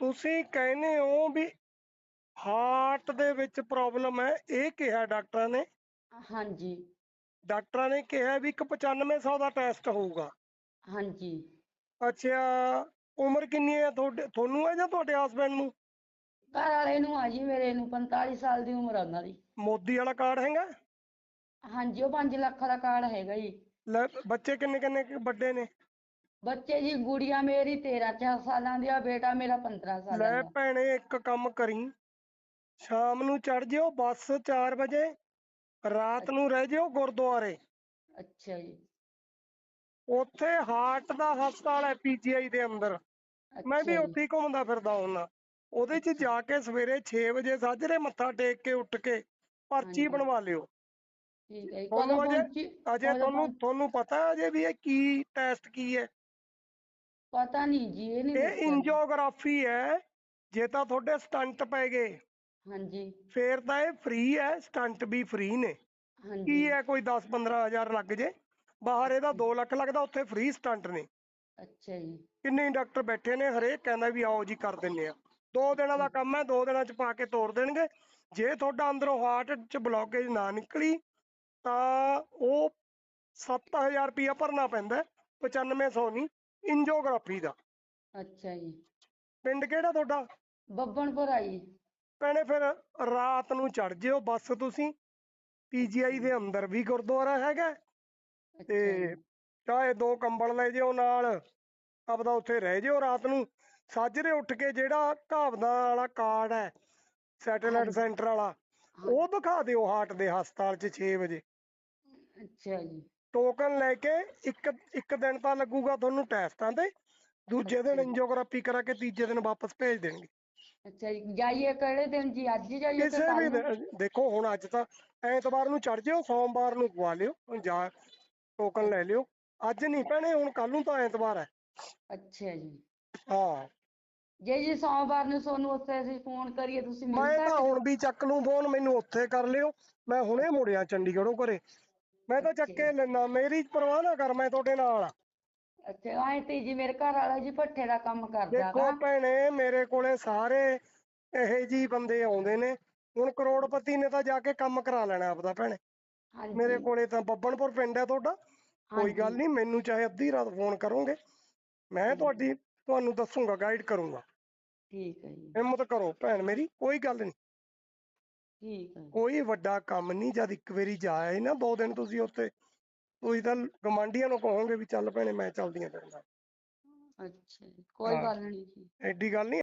ਤੁਸੀਂ ਕਹਿੰਦੇ ਹੋ ਵੀ ਹਾਰਟ ਦੇ ਵਿੱਚ ਪ੍ਰੋਬਲਮ ਹੈ ਇਹ ਕਿਹਾ ਡਾਕਟਰਾਂ ਨੇ? ਹਾਂਜੀ। ਡਾਕਟਰਾਂ ਨੇ ਕਿਹਾ ਵੀ ਇੱਕ 9500 ਦਾ ਟੈਸਟ ਹੋਊਗਾ। ਹਾਂਜੀ। ਅੱਛਾ ਉਮਰ ਕਿੰਨੀ ਹੈ ਤੁਹਾਡੇ ਤੁਹਾਨੂੰ ਹੈ ਜਾਂ ਤੁਹਾਡੇ ਹਸਬੰਡ ਨੂੰ? ਘਰ ਵਾਲੇ ਨੂੰ ਆ ਜੀ ਮੇਰੇ ਨੂੰ 45 ਸਾਲ ਦੀ ਉਮਰ ਆ ਉਹਨਾਂ ਦੀ। ਮੋਦੀ ਵਾਲਾ ਕਾਰਡ ਹੈਗਾ? ਹਾਂਜੀ ਉਹ 5 ਲੱਖ ਦਾ ਕਾਰਡ ਹੈਗਾ ਜੀ। ਲੈ ਬੱਚੇ ਕਿੰਨੇ ਕਿੰਨੇ ਕੁ ਵੱਡੇ ਨੇ? ਬੱਚੇ ਜੀ ਗੁੜੀਆ ਮੇਰੀ 13 ਚਾਰ ਸਾਲਾਂ ਦੀ ਆ ਬੇਟਾ ਮੇਰਾ 15 ਸਾਲਾਂ ਲੈ ਦਾ ਭੈਣੇ ਇੱਕ ਕੰਮ ਕਰੀ। ਸ਼ਾਮ ਨੂੰ ਚੜ ਜਿਓ ਬੱਸ 4 ਵਜੇ। ਰਾਤ ਨੂੰ ਰਹਿ ਜਿਓ ਗੁਰਦੁਆਰੇ। ਅੱਛਾ ਜੀ। ਉੱਥੇ ਹਾਰਟ ਦਾ ਹਸਪਤਾਲ ਹੈ ਪੀਜੀਆਈ ਦੇ ਅੰਦਰ। ਮੈਂ ਵੀ ਅੱਛਾ ਜੀ, ਉੱਥੇ ਹੀ ਘੁੰਮਦਾ ਫਿਰਦਾ ਹੁੰਦਾ। ਉਹਦੇ 'ਚ ਜਾ ਕੇ ਸਵੇਰੇ 6 ਵਜੇ ਸਾਜਰੇ ਮੱਥਾ ਟੇਕ ਕੇ ਉੱਠ ਕੇ ਪਰਚੀ ਹਾਂਜੀ। ਬਣਵਾ ਲਿਓ। ਠੀਕ ਹੈ ਜੀ। ਤੁਹਾਨੂੰ ਕਦੋਂ ਅਜੇ- ਪਹੁੰਚੀ ਅਜੇ ਕਦੋਂ ਤੁਹਾਨੂੰ ਪਹੁੰਚ- ਤੁਹਾਨੂੰ ਪਤਾ ਹੈ ਅਜੇ ਵੀ ਇਹ ਕੀ ਟੈਸਟ ਕੀ ਹੈ? ਪਤਾ ਨਹੀਂ ਜੀ ਇਹ ਨਹੀਂ ਇਹ। ਇੰਜੋਗ੍ਰਾਫੀ ਹੈ ਜੇ ਤਾਂ ਤੁਹਾਡੇ ਸਟੰਟ ਪੈ ਗਏ। ਹਾਂਜੀ। ਫੇਰ ਤਾਂ ਇਹ ਫ੍ਰੀ ਹੈ ਸਟੰਟ ਵੀ ਫ੍ਰੀ ਨੇ। ਹਾਂਜੀ। ਕੀ ਹੈ ਕੋਈ 10 15 ਹਜ਼ਾਰ ਲੱਗ ਜੇ? ਬਾਹਰ ਇਹਦਾ 2 ਲੱਖ ਲੱਗਦਾ ਉੱਥੇ ਫ੍ਰੀ ਸਟੰਟ ਨੇ। ਅੱਛਾ ਜੀ। ਕਿੰਨੇ ਡਾਕਟਰ ਬੈਠੇ ਨੇ ਹਰੇਕ ਕਹਿੰਦਾ ਵੀ ਆਓ ਜੀ ਕਰ ਦਿੰਨੇ ਆ। ਦੋ ਦਿਨਾਂ ਦਾ ਕੰਮ ਹੈ ਦੋ ਦਿਨਾਂ ਚ ਪਾ ਕੇ ਤੋੜ ਦੇਣਗੇ। ਜੇ ਤੁਹਾਡਾ ਅੰਦਰੋਂ ਹਾਰਟ ਚ ਬਲੌਕੇਜ ਨਾ ਨਿਕਲੀ ਤਾਂ ਉਹ 7000 ਰੁਪਇਆ ਭਰਨਾ ਪੈਂਦਾ ਹੈ, 9500 ਨਹੀਂ। ਇੰਜੋਗ੍ਰਾਫੀ ਦਾ। ਅੱਛਾ ਜੀ। ਪਿੰਡ ਕਿਹੜਾ ਤੁਹਾਡਾ? ਬੱਬਨਪੁਰ ਆਈ ਭੈਣੇ ਫਿਰ ਰਾਤ ਨੂੰ ਚੜ ਜਿਓ ਬੱਸ ਤੁਸੀਂ। ਪੀਜੀਆਈ ਦੇ ਅੰਦਰ ਵੀ ਗੁਰਦੁਆਰਾ ਹੈਗਾ। ਤੇ ਜੀ। ਚਾਹੇ ਦੋ ਕੰਬਲ ਲੈ ਜਿਓ ਨਾਲ ਆਪਦਾ ਉੱਥੇ ਰਹਿ ਜਿਓ ਰਾਤ ਨੂੰ। ਸਾਜਰੇ ਉੱਠ ਕੇ ਜਿਹੜਾ ਘਾਵਦਾ ਵਾਲਾ ਕਾਰਡ ਹੈ ਸੈਟੇਲਾਈਟ। ਸੈਂਟਰ ਵਾਲਾ ਉਹ ਦਿਖਾ ਦਿਓ ਹਾਰਟ ਦੇ ਹਸਪਤਾਲ 'ਚ 6 ਵਜੇ। ਅੱਛਾ ਜੀ। ਟੋਕਨ ਲੈ ਕੇ ਇੱਕ ਇੱਕ ਦਿਨ ਤਾਂ ਲੱਗੂਗਾ ਤੁਹਾਨੂੰ ਟੈਸਟਾਂ ਤੇ ਦੂਜੇ ਦਿਨ। ਇੰਜੋਗ੍ਰਾਫੀ ਕਰਾ ਕੇ ਤੀਜੇ ਦਿਨ ਵਾਪਸ ਭੇਜ ਦੇਣਗੇ। ਅੱਛਾ ਜੀ ਜਾਈਏ ਕਿਹੜੇ ਦਿਨ ਜੀ? ਅੱਜ ਹੀ ਜਾਈਏ ਕਿਸੇ ਵੀ ਦਿਨ- ਦੇਖੋ ਹੁਣ ਅੱਜ ਤਾਂ ਐਤਵਾਰ ਨੂੰ ਚੜ ਜਿਓ ਸੋਮਵਾਰ ਨੂੰ ਗਵਾ ਲਿਓ ਜਾ ਟੋਕਨ ਲੈ ਲਿਓ। ਅੱਜ ਨਹੀਂ ਭੈਣੇ ਹੁਣ ਕੱਲ ਨੂੰ ਤਾਂ ਐਤਵਾਰ ਹੈ। ਅੱਛਾ ਜੀ। ਹਾਂ। ਜੇ ਜੀ ਸੋਮਵਾਰ ਨੂੰ ਤੁਹਾਨੂੰ ਉੱਥੇ ਅਸੀਂ ਫੋਨ ਕਰੀਏ ਤੁਸੀਂ ਮਿਲ ਮੈਂ ਤਾਂ ਸਕਦੇ ਹੁਣ ਵੀ ਚੱਕ ਲੂੰ ਫੋਨ ਮੈਨੂੰ ਉੱਥੇ ਕਰ ਲਿਓ। ਮੈਂ ਹੁਣੇ ਮੁੜਿਆ ਚੰਡੀਗੜ੍ਹੋਂ ਘਰੇ। ਮੈਂ ਤਾਂ ਚੱਕੇ ਲੈਣਾ ਮੇਰੀ ਪਰਵਾਹ ਨਾ ਕਰ ਮੈਂ ਤੁਹਾਡੇ ਨਾਲ ਆ। ਅੱਛਾ ਆਏ ਤੇ ਜੀ ਮੇਰੇ ਘਰ ਵਾਲਾ ਜੀ ਭੱਠੇ ਦਾ ਕੰਮ ਕਰਦਾ ਦੇਖੋ ਭੈਣੇ ਮੇਰੇ ਕੋਲੇ ਸਾਰੇ ਇਹੋ ਜੀ ਬੰਦੇ ਆਉਂਦੇ ਨੇ। ਹੁਣ ਕਰੋੜਪਤੀ ਨੇ ਤਾਂ ਜਾ ਕੇ ਕੰਮ ਕਰਾ ਲੈਣਾ ਆਪਦਾ ਭੈਣੇ। ਹਾਂਜੀ। ਮੇਰੇ ਕੋਲੇ ਤਾਂ ਬੱਬਨਪੁਰ ਪਿੰਡ ਹੈ ਤੁਹਾਡਾ। ਕੋਈ ਹਾਂਜੀ, ਗੱਲ ਨਹੀਂ ਮੈਨੂੰ ਚਾਹੇ ਅੱਧੀ ਰਾਤ ਫੋਨ ਕਰੋਗੇ। ਮੈਂ ਤੁਹਾਡੀ ਤੁਹਾਨੂੰ ਦੱਸੂਗਾ ਗਾਈਡ ਕਰੂੰਗਾ। ਠੀਕ ਹੈ ਜੀ। ਹਿੰਮਤ ਕਰੋ ਭੈਣ ਮੇਰੀ ਕੋਈ ਗੱਲ ਨਹੀਂ। ਠੀਕ ਕੋਈ ਵੱਡਾ ਕੰਮ ਨਹੀਂ ਜਦ ਇੱਕ ਵਾਰੀ ਜਾ ਆਏ ਨਾ ਦੋ ਦਿਨ ਤੁਸੀਂ ਉੱਥੇ ਤੁਸੀਂ ਤਾਂ ਗਵਾਂਢੀਆਂ ਨੂੰ ਕਹੋਗੇ ਵੀ ਚੱਲ ਭੈਣੇ ਮੈਂ ਚੱਲਦੀ ਆ ਤੇਰੇ ਨਾਲ। ਅੱਛਾ ਜੀ, ਕੋਈ ਹਾਂ। ਗੱਲ ਨਹੀਂ ਜੀ। ਐਡੀ ਗੱਲ ਨਹੀਂ